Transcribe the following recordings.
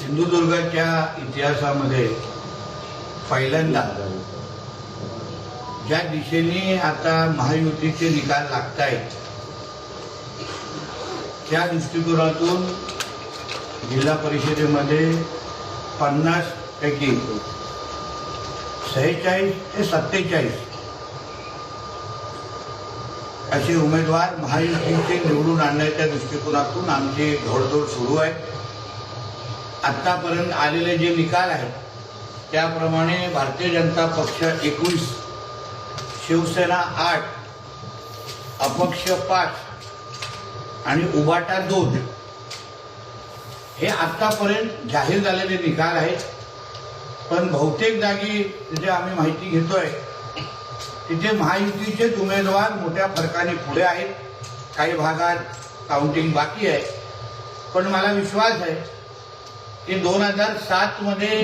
सिंधुदुर्गाच्या इतिहासामध्ये पहिल्यांदा ज्या दिशेने आता महायुतीचे निकाल लागत आहेत त्या दृष्टिकोनातून जिल्हा परिषदेमध्ये पन्नास पैकी सेहेचाळीस ते सत्तेचाळीस असे उमेदवार महायुतीचे निवडून आणण्याच्या दृष्टिकोनातून आमची घोडदौड सुरू आहे आत्तापर्यंत आलेले जे निकाल आहेत त्याप्रमाणे भारतीय जनता पक्ष एकवीस शिवसेना आठ अपक्ष पाच आणि उबाटा दोन हे आत्तापर्यंत जाहीर झालेले निकाल आहेत. पण बहुतेक जागी जे आम्ही माहिती घेतोय तिथे महायुतीचेच उमेदवार मोठ्या फरकाने पुढे आहेत. काही भागात काउंटिंग बाकी आहे. पण मला विश्वास आहे की दोन हजार सात मध्ये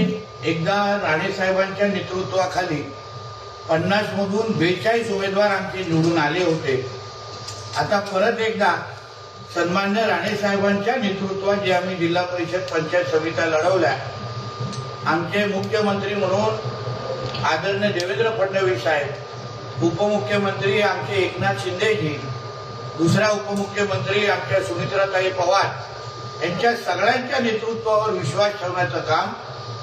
एकदा राणेसाहेबांच्या नेतृत्वाखाली पन्नास मधून बेचाळीस उमेदवार आमचे निवडून आले होते. आता परत एकदा सन्मान्य राणेसाहेबांच्या नेतृत्वात जे आम्ही जिल्हा परिषद पंचायत समित्या लढवल्या आमचे मुख्यमंत्री म्हणून आदरणीय देवेंद्र फडणवीस साहेब उपमुख्यमंत्री आमचे एकनाथ शिंदेजी दुसरा उपमुख्यमंत्री आमच्या सुमित्राताई पवार यांच्या सगळ्यांच्या नेतृत्वावर विश्वास ठेवण्याचं काम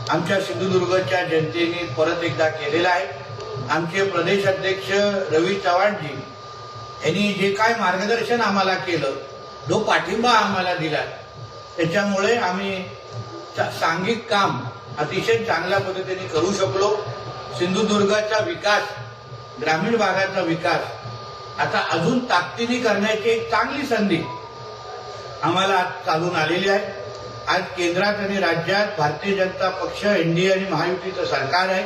आमच्या सिंधुदुर्गच्या जनतेने परत एकदा केलेलं आहे. आमचे प्रदेश अध्यक्ष रवी चव्हाणजी यांनी जे काय मार्गदर्शन आम्हाला केलं जो पाठिंबा आम्हाला दिला त्याच्यामुळे आम्ही सांघिक काम अतिशय चांगल्या पद्धतीने करू शकलो. सिंधुदुर्गाचा विकास ग्रामीण भागाचा विकास आता अजून ताकदीने करण्याची एक चांगली संधी आम्हाला आज चालून आलेली आहे. आज केंद्रात आणि राज्यात भारतीय जनता पक्ष एनडीए आणि महायुतीचं सरकार आहे.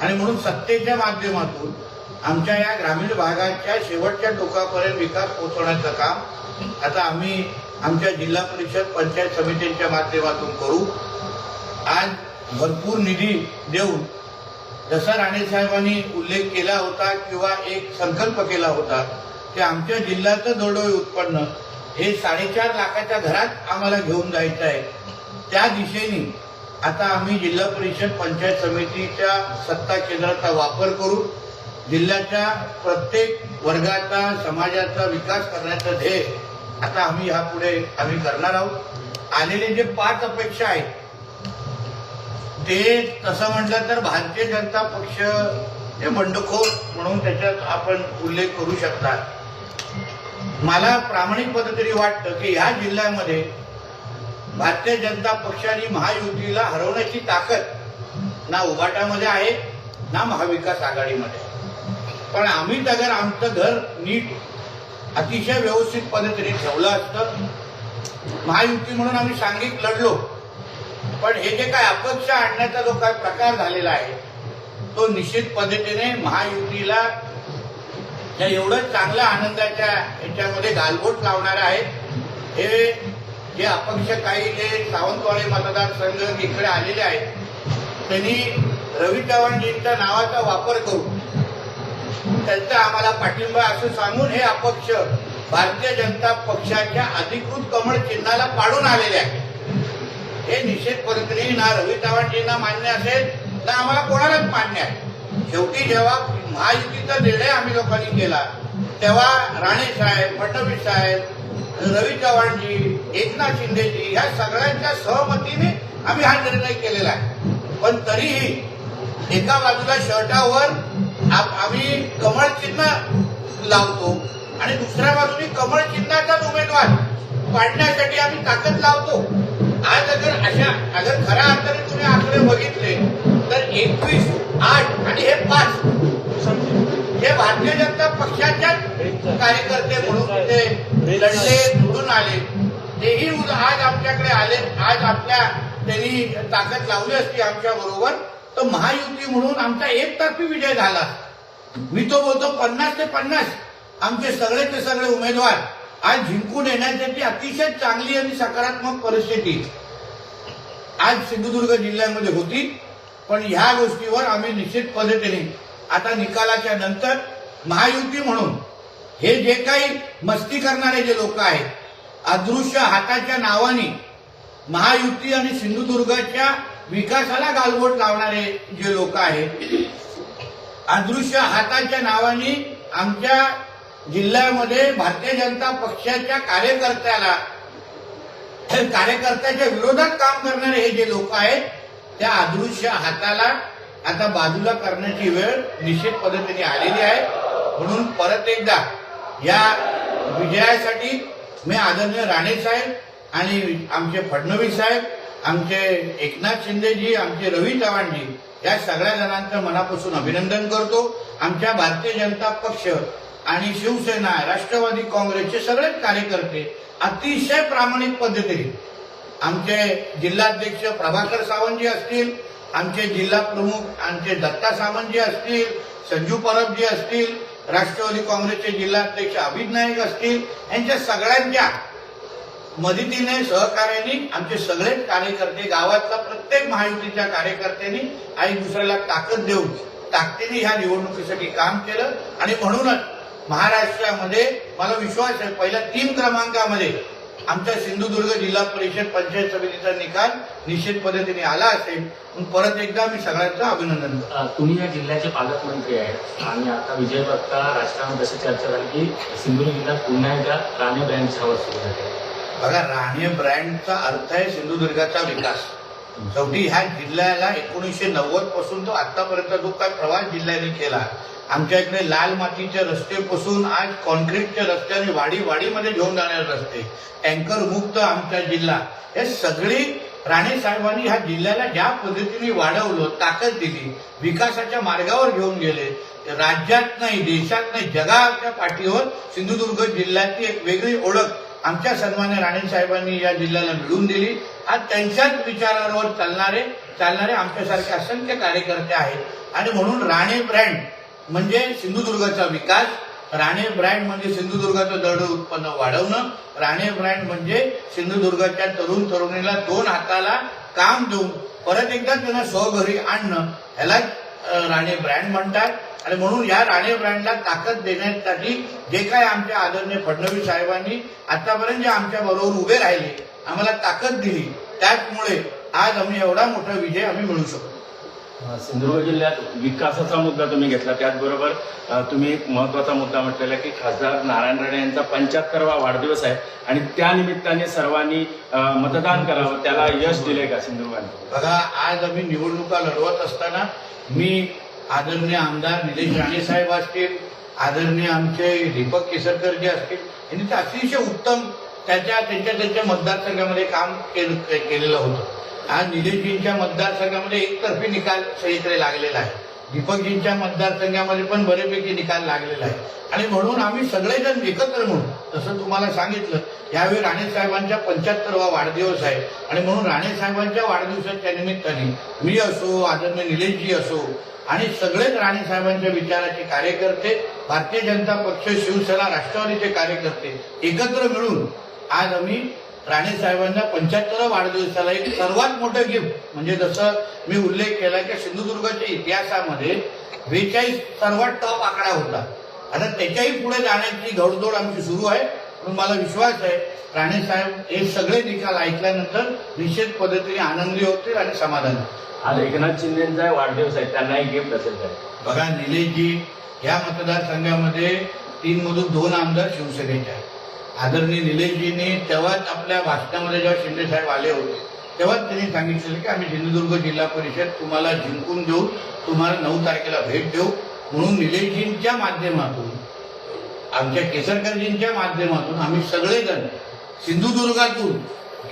आणि म्हणून सत्तेच्या माध्यमातून आमच्या या ग्रामीण भागाच्या शेवटच्या टोकापर्यंत विकास पोहोचवण्याचं काम आता आम्ही आमच्या जिल्हा परिषद पंचायत समितींच्या माध्यमातून करू. आज भरपूर निधी देऊन जसा राणेसाहेबांनी उल्लेख केला होता किंवा एक संकल्प केला होता की आमच्या जिल्ह्याचं दरडोई उत्पन्न हे साडेचार लाखाच्या घरात आम्हाला घेऊन जायचं आहे त्या दिशेने आता आम्ही जिल्हा परिषद पंचायत समितीच्या सत्ता केंद्राचा वापर करू. जिल्ह्याच्या प्रत्येक वर्गाचा समाजाचा विकास करण्याचं ध्येय आता आम्ही यापुढे आम्ही करणार आहोत. आलेले जे पाच अपेक्षा आहेत ते तसं म्हटलं तर भारतीय जनता पक्ष हे बंडखोर म्हणून त्याच्यात आपण उल्लेख करू शकतात. मला प्रामाणिक पद्धतीने वाटतं की ह्या जिल्ह्यामध्ये भारतीय जनता पक्षाने महायुतीला हरवण्याची ताकद ना उघाटामध्ये आहे ना महाविकास आघाडीमध्ये. पण आम्हीच अगर आमचं घर नीट अतिशय व्यवस्थित पद्धतीने ठेवलं असतं महायुती म्हणून आम्ही सांघिक लढलो पण हे जे काय अपक्ष आणण्याचा जो काय प्रकार झालेला आहे तो निश्चित पद्धतीने महायुतीला या एवढं चांगल्या आनंदाच्या याच्यामध्ये गालबोट लावणार आहेत. हे जे अपक्ष काही जे सावंतवाडी मतदारसंघ इकडे आलेले आहेत त्यांनी रवी चव्हाणजींच्या नावाचा वापर करून त्यांचा आम्हाला पाठिंबा असं सांगून हे अपक्ष भारतीय जनता पक्षाच्या अधिकृत कमळ चिन्हाला पाडून आलेले आहे हे निषेध पद्धतीने ना रवी चव्हाणजींना मान्य असेल ना आम्हाला कोणालाच मान्य आहे. शेवटी जेव्हा महायुतीचा निर्णय आम्ही लोकांनी केला तेव्हा राणे साहेब फडणवीस साहेब रवी चव्हाणजी एकनाथ शिंदेजी ह्या सगळ्यांच्या सहमतीने आम्ही हा निर्णय केलेला आहे. पण तरीही एका बाजूला शर्टावर आम्ही कमळ चिन्ह लावतो आणि दुसऱ्या बाजूने कमळ चिन्हाचाच उमेदवार पाडण्यासाठी आम्ही ताकद लावतो. आज अगर अशा अगर खऱ्या अर्थाने तुम्ही आकडे बघितले तर एकवीस आठ आणि हे पाच. हे भारतीय जनता पक्षाच्या कार्यकर्ते म्हणून ते लढले निवडून आले. तेही आज आमच्याकडे आले. आज आपल्या त्यांनी ताकद लावली असती आमच्या बरोबर. तर महायुती म्हणून आमचा एकतर्फी विजय झाला मी तो बोलतो पन्नास ते पन्नास. आमचे सगळे ते सगळे उमेदवार आज जिंकून येण्यासाठी अतिशय चांगली आणि सकारात्मक परिस्थिती आज सिंधुदुर्ग जिल्ह्यामध्ये होती. पण ह्या गोष्टीवर आम्ही निश्चित पद्धतीने आता निकालाच्या नंतर महायुती म्हणून हे जे काही मस्ती करणारे जे लोक आहेत अदृश्य हाताच्या नावाने महायुती आणि सिंधुदुर्गाच्या विकासाला गालबोट लावणारे जे लोक आहेत अदृश्य हाताच्या नावाने आमच्या जिल्ह्यामध्ये भारतीय जनता पक्षाच्या कार्यकर्त्याला हे कार्यकर्त्याच्या विरोधात काम करणारे हे जे लोक आहेत त्या अदृश्य हाताला आता बाजूला करण्याची वेळ निश्चित पद्धतीने आलेली आहे. म्हणून परत एकदा या विजयासाठी मी आदरणीय राणे साहेब आणि आमचे फडणवीस साहेब आमचे एकनाथ शिंदेजी आमचे रवी चव्हाणजी या सगळ्या जणांचं मनापासून अभिनंदन करतो. आमच्या भारतीय जनता पक्ष आणि शिवसेना राष्ट्रवादी काँग्रेसचे सगळेच कार्यकर्ते अतिशय प्रामाणिक पद्धतीने आमचे जिल्हाध्यक्ष प्रभाकर सावंतजी असतील आमचे जिल्हा प्रमुख आमचे दत्ता सावंतजी असतील संजू परबजी असतील राष्ट्रवादी काँग्रेसचे जिल्हाध्यक्ष अभित नाईक असतील यांच्या सगळ्यांच्या मदतीने सहकार्याने आमचे सगळेच कार्यकर्ते गावातला प्रत्येक महायुतीच्या कार्यकर्त्यांनी आणि दुसऱ्याला ताकद देऊन ताकदीने ह्या निवडणुकीसाठी काम केलं. आणि म्हणूनच महाराष्ट्रामध्ये मला विश्वास आहे पहिल्या तीन क्रमांकामध्ये आमच्या सिंधुदुर्ग जिल्हा परिषद पंचायत समितीचा निकाल निश्चित पद्धतीने आला असेल. परत एकदा मी सगळ्यांचं अभिनंदन करतो. तुम्ही या जिल्ह्याचे पालकमंत्री आहेत. आणि आता विजय बघता राजकारणात अशी चर्चा झाली की सिंधुदुर्ग जिल्ह्यात पुन्हा एकदा राणे ब्रँडची हवा सुरू झाली. बघा राणे ब्रँडचा अर्थ आहे सिंधुदुर्गाचा विकास. शेवटी ह्या जिल्ह्याला एकोणीसशे नव्वदपासून तो आतापर्यंत जो काय प्रवास जिल्ह्याने केला आमच्या इकडे लाल मातीचे रस्ते पासून आज कॉन्क्रीटच्या रस्त्याने वाडी वाडीमध्ये घेऊन जाणारे रस्ते टँकर मुक्त आमचा जिल्हा. हे सगळी राणे साहेबांनी ह्या जिल्ह्याला ज्या पद्धतीने वाढवलं ताकद दिली विकासाच्या मार्गावर घेऊन गेले राज्यात नाही देशात नाही जगाच्या पाठीवर सिंधुदुर्ग जिल्ह्याची एक वेगळी ओळख आमच्या सन्मान्य राणे साहेबांनी या जिल्ह्याला मिळवून दिली. आज त्यांच्याच विचारांवर चालणारे चालणारे आमच्यासारखे असंख्य कार्यकर्ते आहेत. आणि म्हणून राणे ब्रँड म्हणजे सिंधुदुर्गाचा विकास राणे ब्रँड म्हणजे सिंधुदुर्गाचं दरड उत्पन्न वाढवणं राणे ब्रँड म्हणजे सिंधुदुर्गाच्या तरुण तरुणीला दोन हाताला काम देऊन परत एकदा त्यांना स्वघरी आणणं ह्याला राणे ब्रँड म्हणतात. आणि म्हणून या राणे ब्रँडला ताकद देण्यासाठी जे काय आमच्या आदरणीय फडणवीस साहेबांनी आतापर्यंत जे आमच्या बरोबर उभे राहिले आम्हाला ताकद दिली त्याचमुळे आज आम्ही एवढा मोठा विजय आम्ही मिळू शकतो. सिंधुदुर्ग जिल्ह्यात विकासाचा मुद्दा तुम्ही घेतला. त्याचबरोबर तुम्ही एक महत्त्वाचा मुद्दा म्हटलेला की खासदार नारायण राणे यांचा पंच्याहत्तरवा वाढदिवस आहे आणि त्या निमित्ताने सर्वांनी मतदान करावं त्याला यश दिले का सिंधुदुर्गाने? बघा आज आम्ही निवडणुका लढवत असताना मी आदरणीय आमदार निलेश राणे साहेब असतील आदरणीय आमचे दीपक केसरकर जे असतील यांनी तर अतिशय उत्तम त्याच्या त्यांच्या त्यांच्या मतदारसंघामध्ये काम केलेलं होतं. आज निलेशजींच्या मतदारसंघामध्ये एकतर्फी निकाल सगळीकडे लागलेला आहे. दीपकजींच्या मतदारसंघामध्ये पण बरेपैकी निकाल लागलेला आहे. आणि म्हणून आम्ही सगळेजण एकत्र म्हणून जसं तुम्हाला सांगितलं यावेळी राणे साहेबांच्या पंच्याहत्तरवा वाढदिवस आहे. आणि म्हणून राणे साहेबांच्या वाढदिवसाच्या निमित्ताने मी असो आदरणीय निलेशजी असो आणि सगळेच राणे साहेबांच्या विचाराचे कार्यकर्ते भारतीय जनता पक्ष शिवसेना राष्ट्रवादीचे कार्यकर्ते एकत्र मिळून आज आम्ही राणे साहेबांना पंच्याहत्तर वाढदिवसाला एक सर्वात मोठं गिफ्ट म्हणजे जसं मी उल्लेख केला की सिंधुदुर्गाच्या इतिहासामध्ये बेचाळीस सर्वात टॉप आकडा होता. आता त्याच्याही पुढे जाण्याची घडदोड आमची सुरू आहे. पण मला विश्वास आहे राणे साहेब हे सगळे निकाल ऐकल्यानंतर निश्चित पद्धतीने आनंदी होतील आणि समाधानी आज एकनाथ शिंदेचा वाढदिवस आहे त्यांनाही गिफ्ट असेल काय बघा निलेशजी या मतदारसंघामध्ये तीन मधून दोन आमदार शिवसेनेचे आहेत. आदरणीय निलेशजींनी तेव्हाच आपल्या भाषणामध्ये जेव्हा शिंदे साहेब आले होते तेव्हाच त्यांनी सांगितलेलं की आम्ही सिंधुदुर्ग जिल्हा परिषद तुम्हाला जिंकून देऊ तुम्हाला नऊ तारखेला भेट देऊ. म्हणून निलेशजींच्या माध्यमातून आमच्या केसरकरजींच्या माध्यमातून आम्ही सगळेजण सिंधुदुर्गातून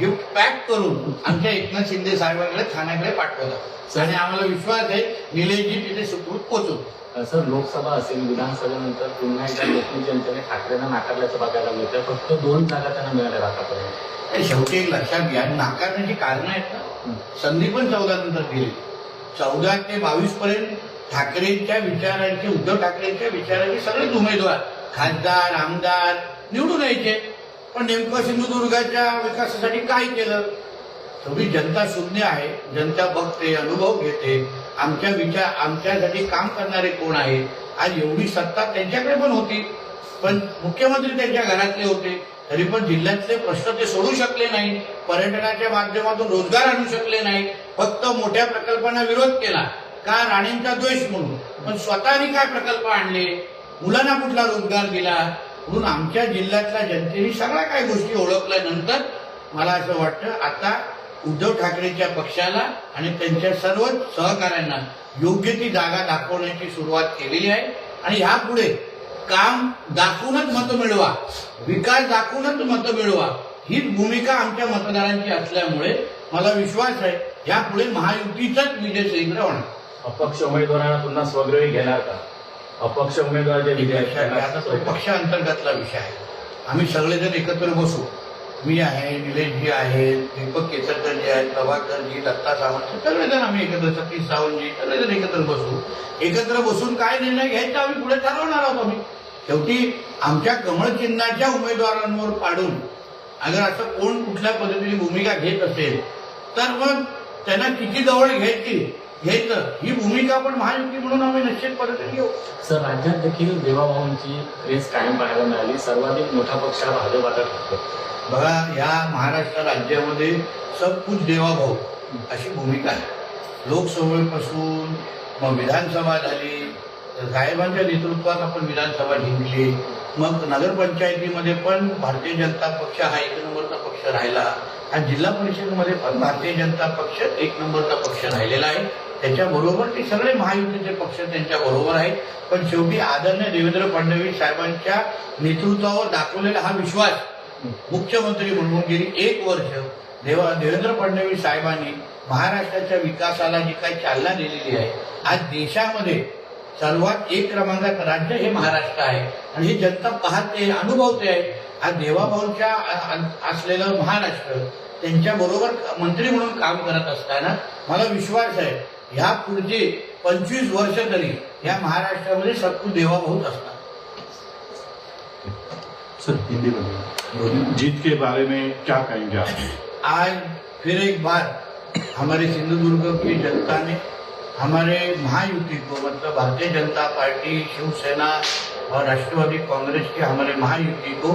गिफ्ट पॅक करून आमच्या एकनाथ शिंदे साहेबांकडे ठाण्याकडे पाठवतात आणि आम्हाला विश्वास आहे निलेशजी तिथे सुखरूप पोहोचू अ, सर लोकसभा असेल विधानसभेनंतर पुन्हा एकदा लोकनी जनतेने ठाकरेंना नाकारल्याचं बघायला मिळतं फक्त दोन जागा त्यांना मिळाल्या आतापर्यंत शेवटी एक लक्षात घ्या नाकारण्याची कारणं आहेत ना? संधी पण चौदा नंतर दिली. चौदा ते बावीस पर्यंत ठाकरेंच्या विचारांचे उद्धव ठाकरेंच्या विचारांचे सगळेच उमेदवार खासदार आमदार निवडून यायचे. पण नेमकं सिंधुदुर्गाच्या विकासासाठी काय केलं? शेवटी जनता शून्य आहे जनता बघते अनुभव घेते. आमच्या विचार आमच्यासाठी काम करणारे कोण आहे आज एवढी सत्ता त्यांच्याकडे पण होती. पण मुख्यमंत्री त्यांच्या घरातले होते. तरी पण जिल्ह्यातले प्रश्न ते सोडू शकले नाही. पर्यटनाच्या माध्यमातून रोजगार आणू शकले नाही. फक्त मोठ्या प्रकल्पांना विरोध केला. का? राणींचा द्वेष म्हणून. पण स्वतःनी काय प्रकल्प आणले? मुलांना कुठला रोजगार दिला? म्हणून आमच्या जिल्ह्यातल्या जनतेने सगळ्या काही गोष्टी ओळखल्यानंतर मला असं वाटतं आता उद्धव ठाकरेच्या पक्षाला आणि त्यांच्या सर्व सहकाऱ्यांना योग्य ती जागा दाखवण्याची सुरुवात केलेली आहे. आणि यापुढे काम दाखवूनच मतं मिळवा विकास दाखवूनच मतं मिळवा हीच भूमिका आमच्या मतदारांची असल्यामुळे मला विश्वास आहे यापुढे महायुतीचाच विजय सैन्य होणार. अपक्ष उमेदवारांना पुन्हा स्वग्रही घेणार का? अपक्ष उमेदवार जे विजय आता तो पक्षांतर्गतला विषय आहे. आम्ही सगळेजण एकत्र बसू. मी आहे निलेशजी आहेत दीपक केसरकरजी आहेत प्रभाकरजी दत्ता सावंत सगळेजण आम्ही एकत्र सतीश सावंतजी सगळेजण एकत्र बसू. एकत्र बसून काय निर्णय घ्यायचा आम्ही पुढे ठरवणार आहोत आम्ही. शेवटी आमच्या कमळ चिन्हाच्या उमेदवारांवर पाडून अगर असं कोण कुठल्या पद्धतीने भूमिका घेत असेल तर मग त्यांना किती जवळ घ्यायची? घ्यायचं ही भूमिका पण महायुती म्हणून आम्ही निश्चित पद्धतीने घेऊ सर राज्यात देखील देवाभाऊंची क्रेज कायम पाहायला मिळाली. सर्वाधिक मोठा पक्ष हा भाजप आता ठरतो. बघा या महाराष्ट्र राज्यामध्ये सब कुछ देवाभाऊ अशी भूमिका आहे. लोकसभेपासून मग विधानसभा झाली. साहेबांच्या नेतृत्वात आपण विधानसभा जिंकली. मग नगरपंचायतीमध्ये पण भारतीय जनता पक्ष हा एक नंबरचा पक्ष राहिला. आणि जिल्हा परिषदेमध्ये पण भारतीय जनता पक्ष एक नंबरचा पक्ष राहिलेला आहे. त्याच्याबरोबर ते सगळे महायुतीचे पक्ष त्यांच्या बरोबर आहेत. पण शेवटी आदरणीय देवेंद्र फडणवीस साहेबांच्या नेतृत्वावर दाखवलेला हा विश्वास मुख्यमंत्री म्हणून गेली एक वर्ष देवा देवेंद्र फडणवीस साहेबांनी महाराष्ट्राच्या विकासाला जी काही चालना दिलेली आहे आज देशामध्ये सर्वात एक क्रमांकात राज्य हे महाराष्ट्र आहे. आणि हे जनता पाहते अनुभवते. आहे आज देवाभाऊच्या असलेलं महाराष्ट्र त्यांच्या बरोबर मंत्री म्हणून काम करत असताना मला विश्वास आहे ह्या पुढचे पंचवीस वर्ष तरी या महाराष्ट्रामध्ये सबकू देवाभाऊच असणार सर हिंदी में जीत के बारे में क्या कहेंगे आप? आज फिर एक बार हमारे सिंधुदुर्ग की जनता ने हमारे महायुति को मतलब भारतीय जनता पार्टी शिवसेना और राष्ट्रवादी कांग्रेस के हमारे महायुति को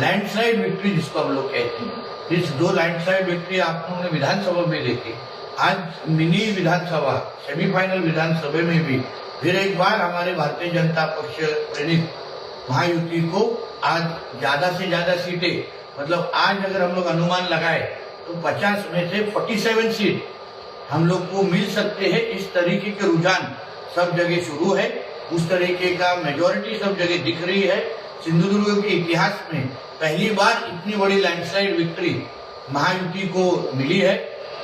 लैंडस्लाइड विक्ट्री जिसको हम लोग कहते हैं। इस दो लैंडस्लाइड विक्ट्री आप लोगों ने विधानसभा में देखी। आज मिनी विधानसभा सेमीफाइनल विधानसभा में भी फिर एक बार हमारे भारतीय जनता पक्ष प्रेरित महायुति को आज ज़्यादा से ज़्यादा सीटें मतलब आज अगर हम लोग अनुमान लगाए तो 50 में से 47 सीट हम लोग को मिल सकते हैं। इस तरीके के रुझान सब जगह शुरू है। उस तरीके का मेजोरिटी सब जगह दिख रही है। सिंधुदुर्ग के इतिहास में पहली बार इतनी बड़ी लैंडस्लाइड विक्ट्री महायुति को मिली है।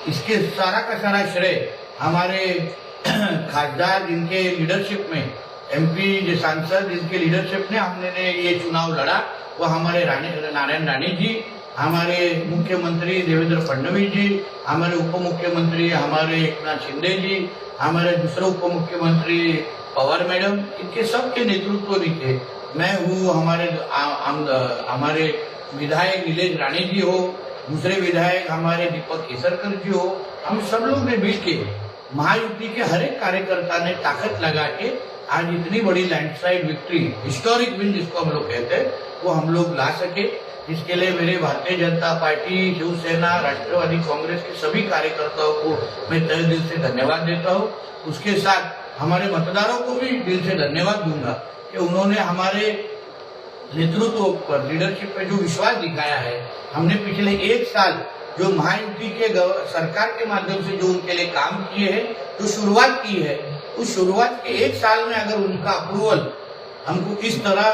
इसके सारा का सारा श्रेय हमारे खासदार जिनके लीडरशिप में एमपी जो सांसद जिनके लीडरशिप में हमने ने ये चुनाव लड़ा वो हमारे नारायण राणे जी हमारे मुख्यमंत्री देवेंद्र फडणवीस जी हमारे उप मुख्यमंत्री हमारे एकनाथ शिंदे जी हमारे दूसरे उप मुख्यमंत्री पवार मैडम इनके सबके नेतृत्व नीचे मैं हूँ हमारे आम- हमारे विधायक नीलेश राणे जी हो दूसरे विधायक हमारे दीपक केसरकर जी हो, हम सब लोग ने मिल के महायुति के हर एक कार्यकर्ता ने ताकत लगा के आज इतनी बड़ी लैंडस्लाइड विक्ट्री हिस्टोरिक विन जिसको हम लोग कहते हैं, वो हम लोग ला सके। इसके लिए मेरे भारतीय जनता पार्टी, शिवसेना, राष्ट्रवादी, कांग्रेस के सभी कार्यकर्ताओं को मैं तय दिल से धन्यवाद देता हूँ। उसके साथ हमारे मतदारों को भी दिल से धन्यवाद दूँगा कि उन्होंने हमारे नेतृत्व पर लीडरशिप पे जो विश्वास दिखाया है, हमने पिछले एक साल जो महायुति के सरकार के माध्यम से जो उनके लिए काम किए हैं, जो शुरुआत की है, उस शुरुआत के एक साल में अगर उनका अप्रूवल हमको इस तरह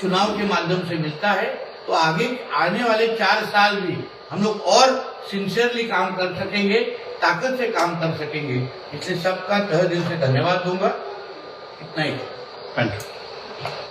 चुनाव के माध्यम से मिलता है तो आगे, आने वाले चार साल भी हम लोग और सिंसियरली काम कर सकेंगे, ताकत से काम कर सकेंगे। इसलिए सबका तह दिल से धन्यवाद दूँगा। इतना ही। Thank you